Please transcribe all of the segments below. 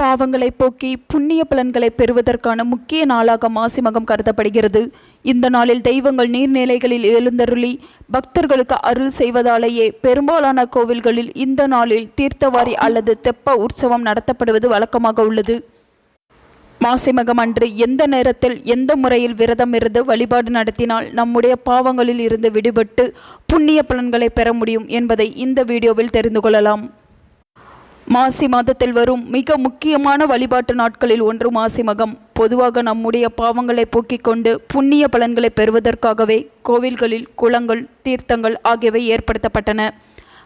பாவங்களை போக்கி புண்ணிய பலன்களை பெறுவதற்கான முக்கிய நாளாக மாசிமகம் கருதப்படுகிறது. இந்த நாளில் தெய்வங்கள் நீர்நிலைகளில் எழுந்தருளி பக்தர்களுக்கு அருள் செய்வதாலேயே பெரும்பாலான கோவில்களில் இந்த நாளில் தீர்த்தவாரி அல்லது தெப்ப உற்சவம் நடத்தப்படுவது வழக்கமாக உள்ளது. மாசிமகம் அன்று எந்த நேரத்தில் எந்த முறையில் விரதம் இருந்து வழிபாடு நடத்தினால் நம்முடைய பாவங்களில் இருந்து விடுபட்டு புண்ணிய பலன்களை பெற முடியும் என்பதை இந்த வீடியோவில் தெரிந்து கொள்ளலாம். மாசி மாதத்தில் வரும் மிக முக்கியமான வழிபாட்டு நாட்களில் ஒன்று மாசி மகம். பொதுவாக நம்முடைய பாவங்களை போக்கிக் கொண்டு புண்ணிய பலன்களை பெறுவதற்காகவே கோவில்களில் குளங்கள் தீர்த்தங்கள் ஆகியவை ஏற்படுத்தப்பட்டன.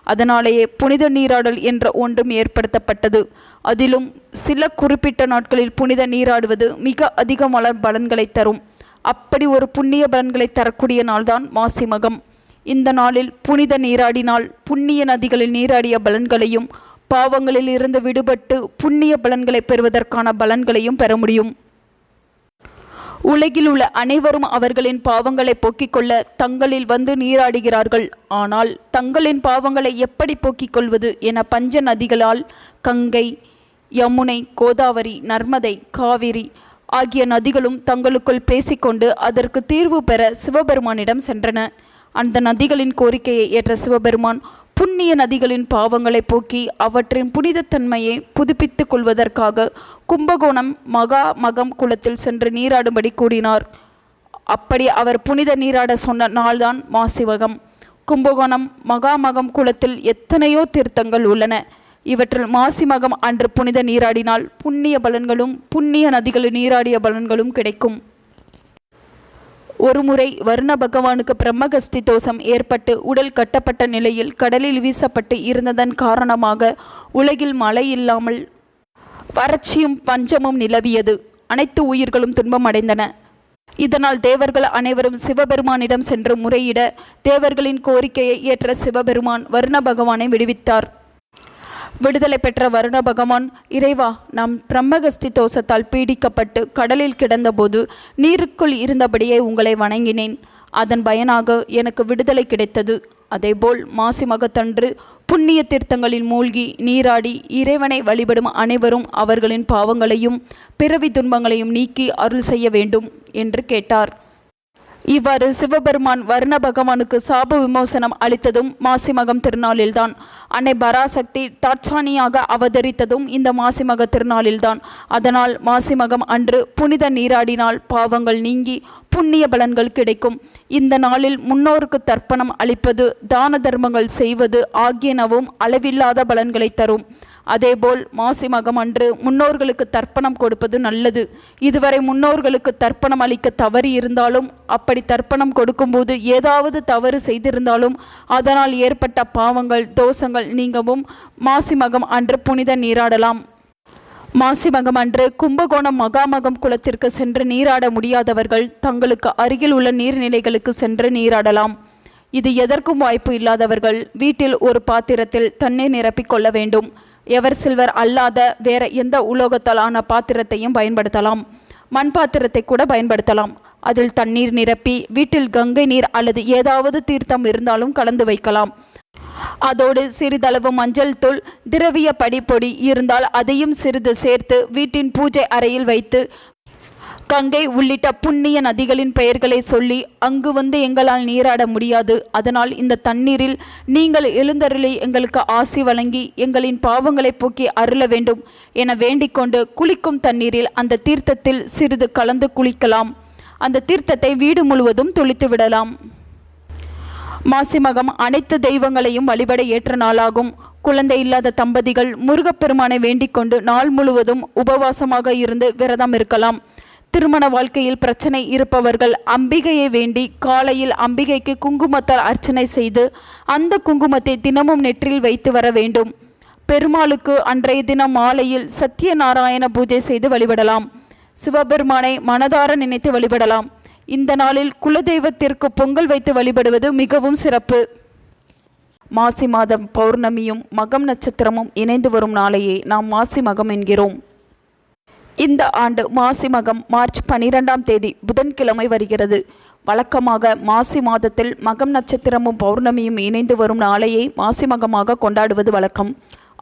அதனாலேயே புனித நீராடல் என்ற ஒன்றும் ஏற்படுத்தப்பட்டது. அதிலும் சில குறிப்பிட்ட நாட்களில் புனித நீராடுவது மிக அதிகமான பலன்களை தரும். அப்படி ஒரு புண்ணிய பலன்களை தரக்கூடிய நாள்தான் மாசி மகம். இந்த நாளில் புனித நீராடினால் புண்ணிய நதிகளில் நீராடிய பலன்களையும் பாவங்களில் இருந்து விடுபட்டு புண்ணிய பலன்களை பெறுவதற்கான பலன்களையும் பெற முடியும். உலகில் உள்ள அனைவரும் அவர்களின் பாவங்களை போக்கிக் கொள்ள தங்களில் வந்து நீராடுகிறார்கள். ஆனால் தங்களின் பாவங்களை எப்படி போக்கிக் கொள்வது என பஞ்ச நதிகளால் கங்கை யமுனை கோதாவரி நர்மதை காவிரி ஆகிய நதிகளும் தங்களுக்குள் பேசிக்கொண்டு அதற்கு தீர்வு பெற சிவபெருமானிடம் சென்றன. அந்த நதிகளின் கோரிக்கையை ஏற்ற சிவபெருமான் புண்ணிய நதிகளின் பாவங்களை போக்கி அவற்றின் புனிதத்தன்மையை புதுப்பித்துக் கொள்வதற்காக கும்பகோணம் மகா மகம் குளத்தில் சென்று நீராடும்படி கூறினார். அப்படி அவர் புனித நீராட சொன்ன நாள்தான் மாசிவகம். கும்பகோணம் மகாமகம் குளத்தில் எத்தனையோ தீர்த்தங்கள் உள்ளன. இவற்றில் மாசிமகம் அன்று புனித நீராடினால் புண்ணிய பலன்களும் புண்ணிய நதிகளில் நீராடிய பலன்களும் கிடைக்கும். ஒருமுறை வருண பகவானுக்கு பிரம்மகஸ்தி தோஷம் ஏற்பட்டு உடல் கட்டப்பட்ட நிலையில் கடலில் வீசப்பட்டு இருந்ததன் காரணமாக உலகில் மழை இல்லாமல் வறட்சியும் பஞ்சமும் நிலவியது. அனைத்து உயிர்களும் துன்பம் அடைந்தன. இதனால் தேவர்கள் அனைவரும் சிவபெருமானிடம் சென்று முறையிட தேவர்களின் கோரிக்கையை ஏற்ற சிவபெருமான் வருண பகவானை விடுவித்தார். விடுதலை பெற்ற வருண பகவான் இறைவா நாம் பிரம்மகஸ்தி தோஷத்தால் பீடிக்கப்பட்டு கடலில் கிடந்தபோது நீருக்குள் இருந்தபடியே உங்களை வணங்கினேன். அதன் பயனாக எனக்கு விடுதலை கிடைத்தது. அதேபோல் மாசி மகத்தன்று புண்ணிய தீர்த்தங்களில் மூழ்கி நீராடி இறைவனை வழிபடும் அனைவரும் அவர்களின் பாவங்களையும் பிறவி துன்பங்களையும் நீக்கி அருள் செய்ய வேண்டும் என்று கேட்டார். இவ்வாறு சிவபெருமான் வர்ண பகவானுக்கு சாப விமோசனம் அளித்ததும் மாசிமகம் திருநாளில்தான். அன்னை பராசக்தி தாட்சானியாக அவதரித்ததும் இந்த மாசிமக திருநாளில்தான். அதனால் மாசிமகம் அன்று புனித நீராடினால் பாவங்கள் நீங்கி புண்ணிய பலன்கள் கிடைக்கும். இந்த நாளில் முன்னோருக்கு தர்ப்பணம் அளிப்பது தான தர்மங்கள் செய்வது ஆகியனவும் அளவில்லாத பலன்களை தரும். அதேபோல் மாசி மகம் அன்று முன்னோர்களுக்கு தர்ப்பணம் கொடுப்பது நல்லது. இதுவரை முன்னோர்களுக்கு தர்ப்பணம் அளிக்க தவறி இருந்தாலும் அப்படி தர்ப்பணம் கொடுக்கும்போது ஏதாவது தவறு செய்திருந்தாலும் அதனால் ஏற்பட்ட பாவங்கள் தோஷங்கள் நீங்கவும் மாசிமகம் அன்று புனித நீராடலாம். மாசிமகம் அன்று கும்பகோணம் மகாமகம் குளத்திற்கு சென்று நீராட முடியாதவர்கள் தங்களுக்கு அருகில் உள்ள நீர்நிலைகளுக்கு சென்று நீராடலாம். இது எதற்கும் வாய்ப்பு இல்லாதவர்கள் வீட்டில் ஒரு பாத்திரத்தில் தண்ணீர் நிரப்பிக் கொள்ள வேண்டும். எவர் சில்வர் அல்லாத வேற எந்த உலோகத்தால் ஆன பாத்திரத்தையும் பயன்படுத்தலாம். மண் பாத்திரத்தை கூட பயன்படுத்தலாம். அதில் தண்ணீர் நிரப்பி வீட்டில் கங்கை நீர் அல்லது ஏதாவது தீர்த்தம் இருந்தாலும் கலந்து வைக்கலாம். அதோடு சிறிதளவு மஞ்சள் தூள் திரவிய படிப்பொடி இருந்தால் அதையும் சிறிது சேர்த்து வீட்டின் பூஜை அறையில் வைத்து கங்கை உள்ளிட்ட புண்ணிய நதிகளின் பெயர்களை சொல்லி அங்கு வந்து எங்களால் நீராட முடியாது. அதனால் இந்த தண்ணீரில் நீங்கள் எழுந்தருளி எங்களுக்கு ஆசி வழங்கி எங்களின் பாவங்களை போக்கி அருள வேண்டும் என வேண்டிக்கொண்டு குளிக்கும் தண்ணீரில் அந்த தீர்த்தத்தில் சிறிது கலந்து குளிக்கலாம். அந்த தீர்த்தத்தை வீடு முழுவதும் தொளித்து விடலாம். மாசி மகம் அனைத்து தெய்வங்களையும் வழிபட ஏற்ற நாளாகும். குழந்தை இல்லாத தம்பதிகள் முருகப்பெருமானை வேண்டிக் கொண்டு நாள் முழுவதும் உபவாசமாக இருந்து விரதம் இருக்கலாம். திருமண வாழ்க்கையில் பிரச்சனை இருப்பவர்கள் அம்பிகையை வேண்டி காலையில் அம்பிகைக்கு குங்குமத்தால் அர்ச்சனை செய்து அந்த குங்குமத்தை தினமும் நெற்றில் வைத்து வர வேண்டும். பெருமாளுக்கு அன்றைய தினம் மாலையில் சத்யநாராயண பூஜை செய்து வழிபடலாம். சிவபெருமானை மனதார நினைத்து வழிபடலாம். இந்த நாளில் குலதெய்வத்திற்கு பொங்கல் வைத்து வழிபடுவது மிகவும் சிறப்பு. மாசி மாதம் பௌர்ணமியும் மகம் நட்சத்திரமும் இணைந்து வரும் நாளையே நாம் மாசி மகம் என்கிறோம். இந்த ஆண்டு மாசி மகம் மார்ச் பனிரெண்டாம் தேதி புதன்கிழமை வருகிறது. வழக்கமாக மாசி மாதத்தில் மகம் நட்சத்திரமும் பௌர்ணமியும் இணைந்து வரும் நாளையை மாசி மகமாக கொண்டாடுவது வழக்கம்.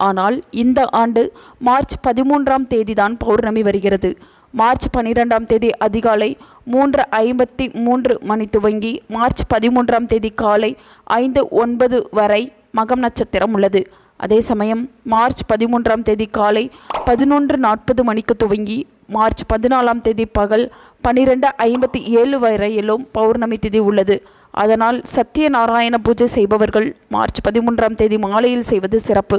ஆனால் இந்த ஆண்டு மார்ச் பதிமூன்றாம் தேதிதான் பௌர்ணமி வருகிறது. மார்ச் பன்னிரெண்டாம் தேதி அதிகாலை மூன்று ஐம்பத்தி மூன்று மணி துவங்கி மார்ச் பதிமூன்றாம் தேதி காலை ஐந்து ஒன்பது வரை மகம் நட்சத்திரம் உள்ளது. அதே சமயம் மார்ச் பதிமூன்றாம் தேதி காலை பதினொன்று நாற்பது மணிக்கு துவங்கி மார்ச் பதினாலாம் தேதி பகல் பன்னிரெண்டு ஐம்பத்தி ஏழு வரையிலும் பௌர்ணமி திதி உள்ளது. அதனால் சத்தியநாராயண பூஜை செய்பவர்கள் மார்ச் பதிமூன்றாம் தேதி மாலையில் செய்வது சிறப்பு.